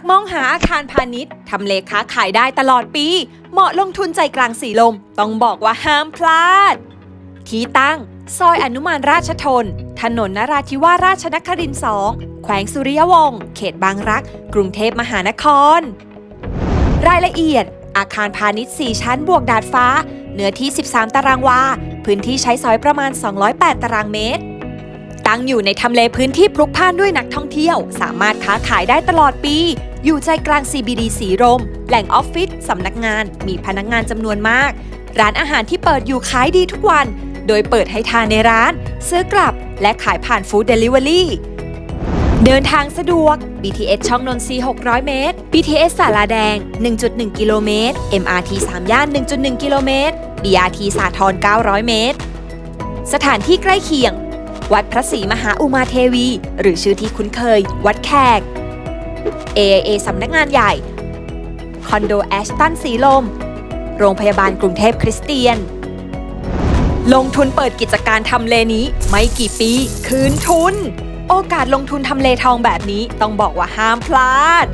ากมองหาอาคารพาณิชย์ทำเลค้าขายได้ตลอดปี เหมาะลงทุนใจกลางสีลม ต้องบอกว่าห้ามพลาด ที่ตั้ง ซอยอนุมานราชทน ถนนนราธิวาสราชนครินทร์2แขวงสุริยวงศ์เขตบางรัก กรุงเทพมหานคร รายละเอียด อาคารพาณิชย์ 4 ชั้นบวกดาดฟ้า เนื้อที่ 13 ตารางวา พื้นที่ใช้สอยประมาณ 208 ตารางเมตร ตั้งอยู่ในทำเลพื้นที่พลุกพล่านด้วยนักท่องเที่ยว สามารถค้าขายได้ตลอดปี อยู่ใจกลาง CBD สีลมแหล่งออฟฟิศสำนักงาน มีพนักงานจำนวนมาก ร้านอาหารที่เปิดอยู่ขายดีทุกวัน โดยเปิดให้ทานในร้าน ซื้อกลับ และขายผ่านฟู้ดเดลิเวอรี่เดินทางสะดวก BTS ช่องนนทรี600 เมตร BTS สาราแดง 1.1 กิโลเมตร MRT 3ย่าน 1.1 กิโลเมตร BRT สาทร900 เมตร สถานที่ใกล้เคียง วัดพระศรีมหาอุมาเทวี หรือชื่อที่คุ้นเคย วัดแขก AIA สำนักงานใหญ่ คอนโดแอชตันสีลม โรงพยาบาลกรุงเทพคริสเตียน ลงทุนเปิดกิจการทำเลนี้ ไม่กี่ปี คืนทุน โอกาสลงทุนทำเลทองแบบนี้ต้องบอกว่าห้ามพลาด